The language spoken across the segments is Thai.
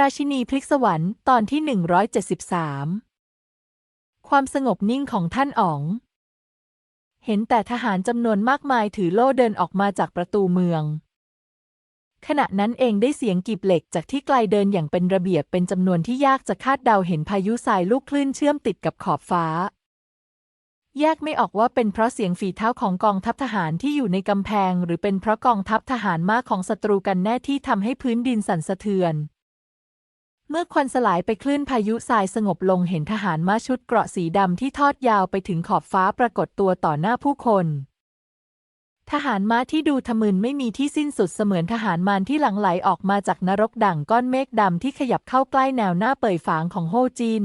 ราชินีพลิกสวรรค์ตอนที่ 173 ความสงบนิ่งของท่านอ๋อง เห็นแต่ทหารจำนวนมากมายถือโล่เดินออกมาจากประตูเมือง ขณะนั้นเองได้เสียงกีบเหล็กจากที่ไกลเดินอย่างเป็นระเบียบเป็นจำนวนที่ยากจะคาดเดาเห็นพายุทรายลูกคลื่นเชื่อมติดกับขอบฟ้า แยกไม่ออกว่าเป็นเพราะเสียงฝีเท้าของกองทัพทหารที่อยู่ในกำแพง หรือเป็นเพราะกองทัพทหารมากของศัตรูกันแน่ที่ทำให้พื้นดินสั่นสะเทือน เมื่อควันสลายไปคลื่นพายุทรายสงบลงเห็นทหารม้าชุดเกราะสีดำที่ทอดยาวไปถึงขอบฟ้าปรากฏตัวต่อหน้าผู้คน ทหารม้าที่ดูทะมึนไม่มีที่สิ้นสุดเสมือนทหารมารที่หลั่งไหลออกมาจากนรกดั่งก้อนเมฆดำที่ขยับเข้าใกล้แนวหน้าเป่ยฝางของโฮจิน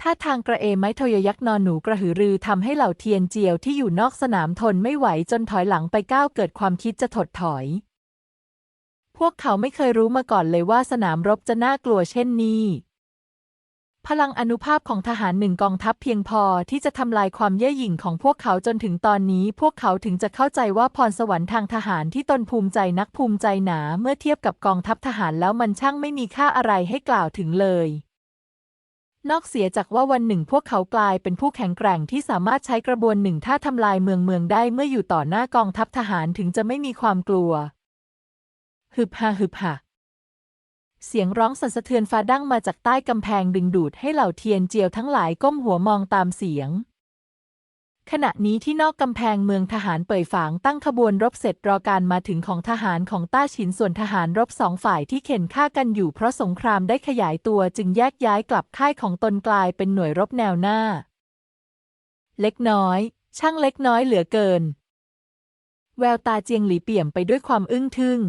ท่าทางกระเอไม้ทยยักษ์นอนหนูกระหือรือทำให้เหล่าเทียนเจียวที่อยู่นอกสนามทนไม่ไหวจนถอยหลังไปก้าวเกิดความคิดจะถดถอย วกเขาไม่เคยรู้มาก่อนเลยว่าสนามรบจะน่ากลัวเช่นนี้ พลังอนุภาพของทหารหนึ่งกองทัพเพียงพอที่จะทำลายความเย่อหยิ่งของพวกเขาจนถึงตอนนี้ พวกเขาถึงจะเข้าใจว่าพรสวรรค์ทางทหารที่ตนภูมิใจนักภูมิใจหนาเมื่อเทียบกับกองทัพทหารแล้วมันช่างไม่มีค่าอะไรให้กล่าวถึงเลยนอกเสียจากว่าวันหนึ่งพวกเขากลายเป็นผู้แข็งแกร่งที่สามารถใช้กระบวนหนึ่งท่าทำลายเมืองเมืองได้เมื่ออยู่ต่อหน้ากองทัพทหารถึงจะไม่มีความกลัว ฮึบฮาฮึบฮาเสียงร้องสั่นสะเทือนฟ้าดังมาจากใต้กำแพงดึงดูดให้เหล่าเทียนเจียวทั้งหลายก้มหัวมองตามเสียง ขณะนี้ที่นอกกำแพงเมืองทหารเป่ยฝางตั้งขบวนรบเสร็จรอการมาถึงของทหารของต้าฉินส่วนทหารรบสองฝ่ายที่เข็นฆ่ากันอยู่เพราะสงครามได้ขยายตัวจึงแยกย้ายกลับค่ายของตนกลายเป็นหน่วยรบแนวหน้า เล็กน้อย ช่างเล็กน้อยเหลือเกิน แววตาเจียงหลีเปี่ยมไปด้วยความอึ้งทึ่ง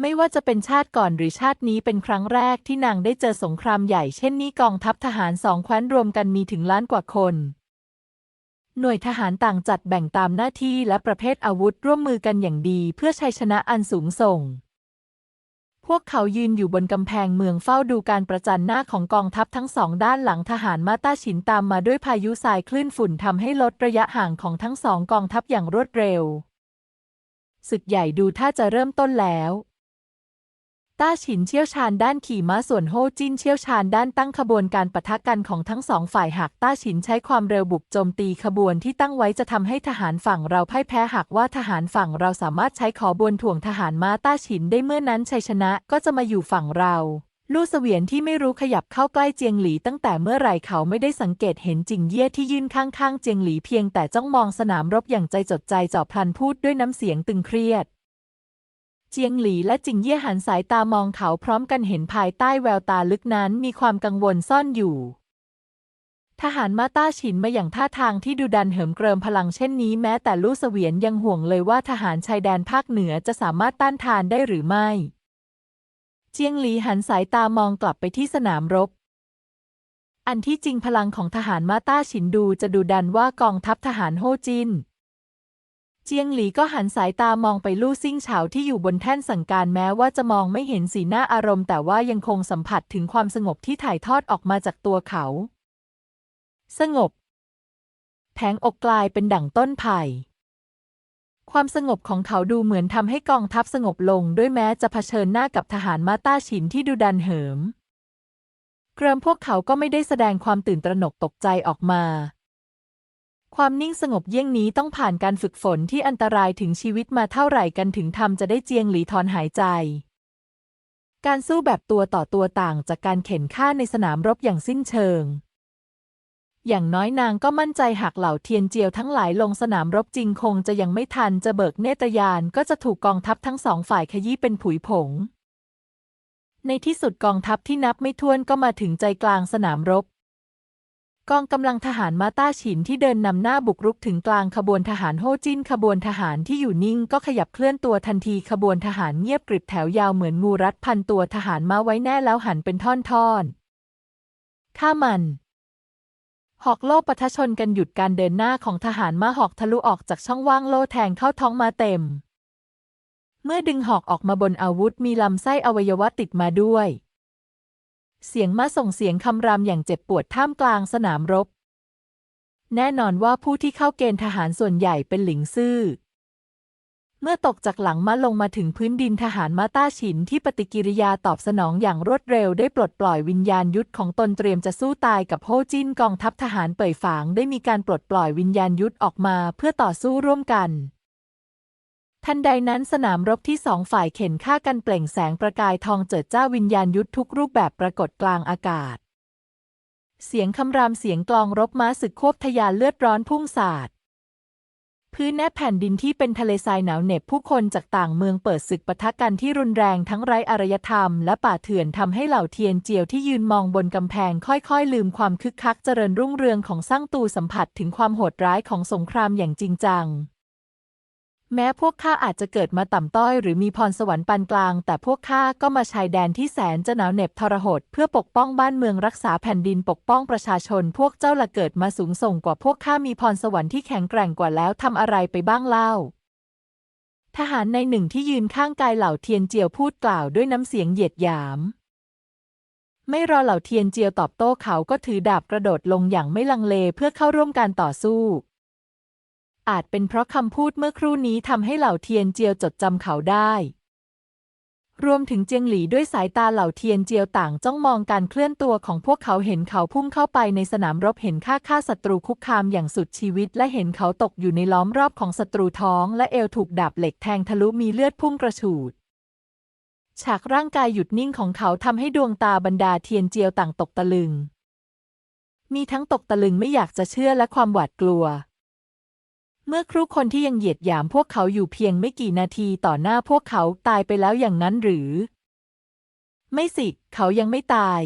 ไม่ว่าจะเป็นชาติก่อนหรือชาตินี้เป็นครั้งแรกที่นางได้เจอสงครามใหญ่เช่นนี้กองทัพทหารสองแคว้นรวมกันมีถึงล้านกว่าคน หน่วยทหารต่างจัดแบ่งตามหน้าที่และประเภทอาวุธร่วมมือกันอย่างดีเพื่อชัยชนะอันสูงส่ง พวกเขายืนอยู่บนกำแพงเมืองเฝ้าดูการประจันหน้าของกองทัพทั้งสองด้านหลังทหารมาต้าฉินตามมาด้วยพายุทรายคลื่นฝุ่นทำให้ลดระยะห่างของทั้งสองกองทัพอย่างรวดเร็วศึกใหญ่ดูท่าจะเริ่มต้นแล้ว ต้าฉินเชี่ยวชาญด้านขี่ม้าส่วนโฮจินเชี่ยวชาญด้านตั้งขบวนการปะทะกันของทั้งสองฝ่ายหากต้าฉินใช้ความเร็วบุกโจมตีขบวนที่ตั้งไว้จะทำให้ทหารฝั่งเราพ่ายแพ้หากว่าทหารฝั่งเราสามารถใช้ขอบวนถ่วงทหารม้าต้าฉินได้เมื่อนั้นชัยชนะก็จะมาอยู่ฝั่งเราลู่เสวียนที่ไม่รู้ขยับเข้าใกล้เจียงหลีตั้งแต่เมื่อไหร่เขาไม่ได้สังเกตเห็นจิงเย่ที่ยื่นข้างๆ เจียงหลีเพียงแต่จ้องมองสนามรบอย่างใจจดใจจ่อพลันพูดด้วยน้ำเสียงตึงเครียด เจียงหลีและจิงเย่หันสายตามองเขาพร้อมกันเห็นภายใต้แววตาลึกนั้นมีความกังวลซ่อนอยู่ ทหารมาต้าฉินมาอย่างท่าทางที่ดูดันเหิมเกริมพลังเช่นนี้แม้แต่ลู่เสวียนยังห่วงเลยว่าทหารชายแดนภาคเหนือจะสามารถต้านทานได้หรือไม่ เจียงหลีหันสายตามองกลับไปที่สนามรบอันที่จริงพลังของทหารมาต้าฉินดูจะดูดันว่ากองทัพทหารโฮจิน เจียงหลีก็หันสายตามองไปลู่ซิ่งเฉาที่อยู่บนแท่นสั่งการแม้ว่าจะมองไม่เห็นสีหน้าอารมณ์ แต่ว่ายังคงสัมผัสถึงความสงบที่ถ่ายทอดออกมาจากตัวเขา สงบ แผงอกกลายเป็นดั่งต้นไผ่ความสงบของเขาดูเหมือนทำให้กองทัพสงบลง ด้วยแม้จะเผชิญหน้ากับทหารมาต้าฉินที่ดูดันเหิม เกริมพวกเขาก็ไม่ได้แสดงความตื่นตระหนกตกใจออกมา ความนิ่งสงบเยี่ยงนี้ต้องผ่านการฝึกฝนที่อันตรายถึงชีวิตมาเท่าไหร่กันถึงทำจะได้เจียงหลีถอนหายใจ การสู้แบบตัวต่อตัวต่างจากการเข็นฆ่าในสนามรบอย่างสิ้นเชิง อย่างน้อยนางก็มั่นใจหากเหล่าเทียนเจียวทั้งหลายลงสนามรบจริงคงจะยังไม่ทันจะเบิกเนตรยานก็จะถูกกองทัพทั้งสองฝ่ายขยี้เป็นผุยผง ในที่สุดกองทัพที่นับไม่ถ้วนก็มาถึงใจกลางสนามรบ กองกำลังทหารมาต้าฉินที่เดินนำหน้าบุกรุกถึงกลางขบวนทหารโฮจินขบวนทหารที่อยู่นิ่งก็ขยับเคลื่อนตัวทันทีขบวนทหารเงียบกริบแถวยาวเหมือนงูรัดพันตัวทหารมาไว้แน่แล้วหันเป็นท่อนๆฆ่ามันหอกโล่ปะทะชนกันหยุดการเดินหน้าของทหารม้าหอกทะลุออกจากช่องว่างโล่แทงเข้าท้องมาเต็ม เมื่อดึงหอกออกมาบนอาวุธมีลำไส้อวัยวะติดมาด้วย เสียงม้าส่งเสียงคำรามอย่างเจ็บปวดท่ามกลางสนามรบ แน่นอนว่าผู้ที่เข้าเกณฑ์ทหารส่วนใหญ่เป็นหลิงซื่อ เมื่อตกจากหลังม้าลงมาถึงพื้นดินทหารมาต้าฉินที่ปฏิกิริยาตอบสนองอย่างรวดเร็วได้ปลดปล่อยวิญญาณยุทธของตนเตรียมจะสู้ตายกับโฮจินกองทัพทหารเป่ยฝางได้มีการปลดปล่อยวิญญาณยุทธออกมาเพื่อต่อสู้ร่วมกัน ทันใดนั้นสนามรบที่สองฝ่ายเข็นฆ่ากันเปล่งแสงประกายทองเจิดจ้าวิญญาณยุทธทุกรูปแบบปรากฏกลางอากาศ เสียงคำรามเสียงกลองรบม้าศึกควบทะยานเลือดร้อนพุ่งสาดพื้นแนบแผ่นดินที่เป็นทะเลทรายหนาวเหน็บผู้คนจากต่างเมืองเปิดศึกปะทะกันที่รุนแรงทั้งไร้อารยธรรมและป่าเถื่อนทำให้เหล่าเทียนเจียวที่ยืนมองบนกำแพงค่อยๆ ลืมความคึกคักเจริญรุ่งเรืองของสร้างตูสัมผัสถึงความโหดร้ายของสงครามอย่างจริงจัง แม้พวกข้าอาจจะเกิดมาต่ำต้อยหรือมีพรสวรรค์ปานกลาง แต่พวกข้าก็มาชายแดนที่แสนจะหนาวเหน็บทรหดเพื่อปกป้องบ้านเมืองรักษาแผ่นดินปกป้องประชาชน พวกเจ้าละเกิดมาสูงส่งกว่าพวกข้ามีพรสวรรค์ที่แข็งแกร่งกว่าแล้วทำอะไรไปบ้างเล่า ทหารในหนึ่งที่ยืนข้างกายเหล่าเทียนเจียวพูดกล่าวด้วยน้ำเสียงเหยียดหยาม ไม่รอเหล่าเทียนเจียวตอบโต้เขาก็ถือดาบกระโดดลงอย่างไม่ลังเลเพื่อเข้าร่วมการต่อสู้ อาจเป็นเพราะคำพูดเมื่อครู่นี้ทำให้เหล่าเทียนเจียวจดจำเขาได้ รวมถึงเจียงหลีด้วยสายตาเหล่าเทียนเจียวต่างจ้องมองการเคลื่อนตัวของพวกเขาเห็นเขาพุ่งเข้าไปในสนามรบเห็นฆ่าฆ่าศัตรูคุกคามอย่างสุดชีวิต และเห็นเขาตกอยู่ในล้อมรอบของศัตรูท้องและเอวถูกดาบเหล็กแทงทะลุมีเลือดพุ่งกระฉูดฉากร่างกายหยุดนิ่งของเขาทำให้ดวงตาบรรดาเทียนเจียวต่างตกตะลึง มีทั้งตกตะลึงไม่อยากจะเชื่อและความหวาดกลัว เมื่อครูคนที่ยังเหยียดหยามพวกเขาอยู่เพียงไม่กี่นาทีต่อหน้าพวกเขาตายไปแล้วอย่างนั้นหรือ ไม่สิ เขายังไม่ตาย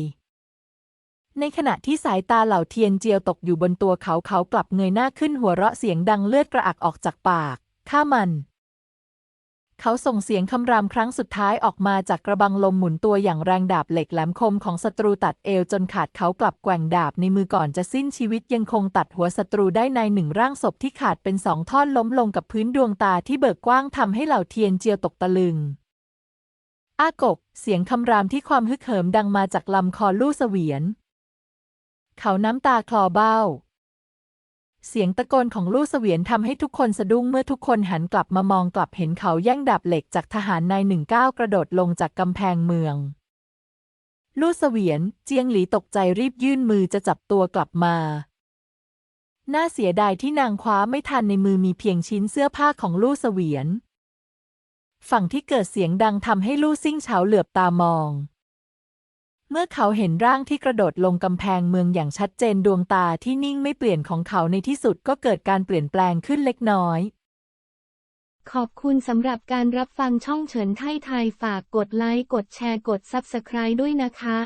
ในขณะที่สายตาเหล่าเทียนเจียวตกอยู่บนตัวเขาเขากลับเงยหน้าขึ้นหัวเราะเสียงดังเลือดกระอักออกจากปาก ฆ่ามัน เขาส่งเสียงคำรามครั้งสุดท้ายออกมาจากกระบังลมหมุนตัวอย่างแรงดาบเหล็กแหลมคมของศัตรูตัดเอวจนขาดเขากลับแกว่งดาบในมือก่อนจะสิ้นชีวิตยังคงตัดหัวศัตรูได้ในหนึ่งร่างศพที่ขาดเป็นสองท่อนล้มลงกับพื้นดวงตาที่เบิกกว้างทำให้เหล่าเทียนเจียวตกตะลึง อากบ เสียงคำรามที่ความฮึกเหิมดังมาจากลำคอลู่เสวียน เขาน้ำตาคลอเบ้า เสียงตะโกนของลู่เสวียนทำให้ทุกคนสะดุ้งเมื่อทุกคนหันกลับมามองกลับเห็นเขาแย่งดาบเหล็กจากทหารนายหนึ่งก้าวกระโดดลงจากกำแพงเมือง ลู่เสวียน เจียงหลีตกใจรีบยื่นมือจะจับตัวกลับมา น่าเสียดายที่นางคว้าไม่ทันในมือมีเพียงชิ้นเสื้อผ้าของลู่เสวียน ฝั่งที่เกิดเสียงดังทำให้ลู่ซิ่งเฉาเหลือบตามอง เมื่อเขาเห็นร่างที่กระโดดลงกำแพงเมืองอย่างชัดเจนดวงตาที่นิ่งไม่เปลี่ยนของเขาในที่สุดก็เกิดการเปลี่ยนแปลงขึ้นเล็กน้อย ขอบคุณสำหรับการรับฟังช่องเฉินไทยไทยฝากกดไลค์กดแชร์กด Subscribe ด้วยนะคะ